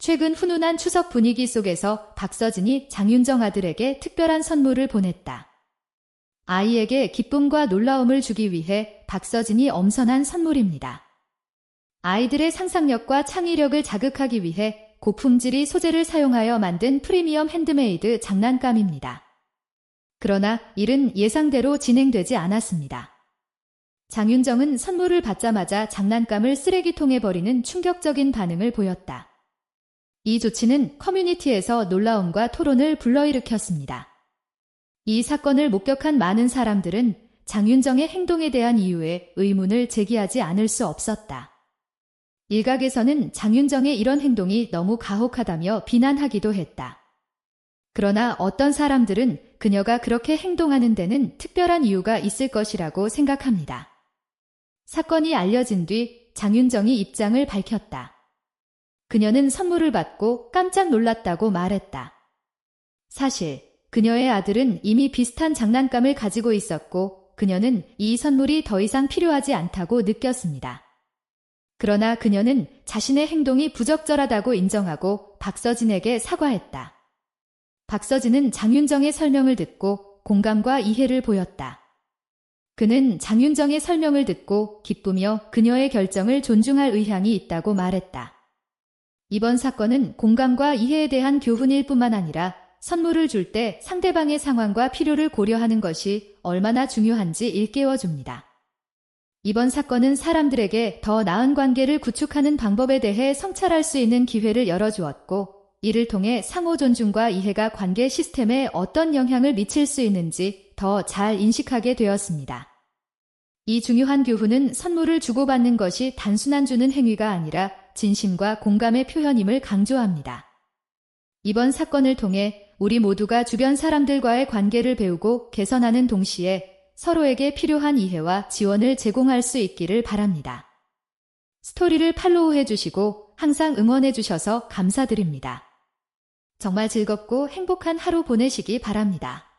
최근 훈훈한 추석 분위기 속에서 박서진이 장윤정 아들에게 특별한 선물을 보냈다. 아이에게 기쁨과 놀라움을 주기 위해 박서진이 엄선한 선물입니다. 아이들의 상상력과 창의력을 자극하기 위해 고품질이 소재를 사용하여 만든 프리미엄 핸드메이드 장난감입니다. 그러나 일은 예상대로 진행되지 않았습니다. 장윤정은 선물을 받자마자 장난감을 쓰레기통에 버리는 충격적인 반응을 보였다. 이 조치는 커뮤니티에서 놀라움과 토론을 불러일으켰습니다. 이 사건을 목격한 많은 사람들은 장윤정의 행동에 대한 이유에 의문을 제기하지 않을 수 없었다. 일각에서는 장윤정의 이런 행동이 너무 가혹하다며 비난하기도 했다. 그러나 어떤 사람들은 그녀가 그렇게 행동하는 데는 특별한 이유가 있을 것이라고 생각합니다. 사건이 알려진 뒤 장윤정이 입장을 밝혔다. 그녀는 선물을 받고 깜짝 놀랐다고 말했다. 사실 그녀의 아들은 이미 비슷한 장난감을 가지고 있었고 그녀는 이 선물이 더 이상 필요하지 않다고 느꼈습니다. 그러나 그녀는 자신의 행동이 부적절하다고 인정하고 박서진에게 사과했다. 박서진은 장윤정의 설명을 듣고 공감과 이해를 보였다. 그는 장윤정의 설명을 듣고 기쁘며 그녀의 결정을 존중할 의향이 있다고 말했다. 이번 사건은 공감과 이해에 대한 교훈일 뿐만 아니라 선물을 줄 때 상대방의 상황과 필요를 고려하는 것이 얼마나 중요한지 일깨워 줍니다. 이번 사건은 사람들에게 더 나은 관계를 구축하는 방법에 대해 성찰할 수 있는 기회를 열어주었고, 이를 통해 상호 존중과 이해가 관계 시스템에 어떤 영향을 미칠 수 있는지 더 잘 인식하게 되었습니다. 이 중요한 교훈은 선물을 주고받는 것이 단순한 주는 행위가 아니라 진심과 공감의 표현임을 강조합니다. 이번 사건을 통해 우리 모두가 주변 사람들과의 관계를 배우고 개선하는 동시에 서로에게 필요한 이해와 지원을 제공할 수 있기를 바랍니다. 스토리를 팔로우해 주시고 항상 응원해 주셔서 감사드립니다. 정말 즐겁고 행복한 하루 보내시기 바랍니다.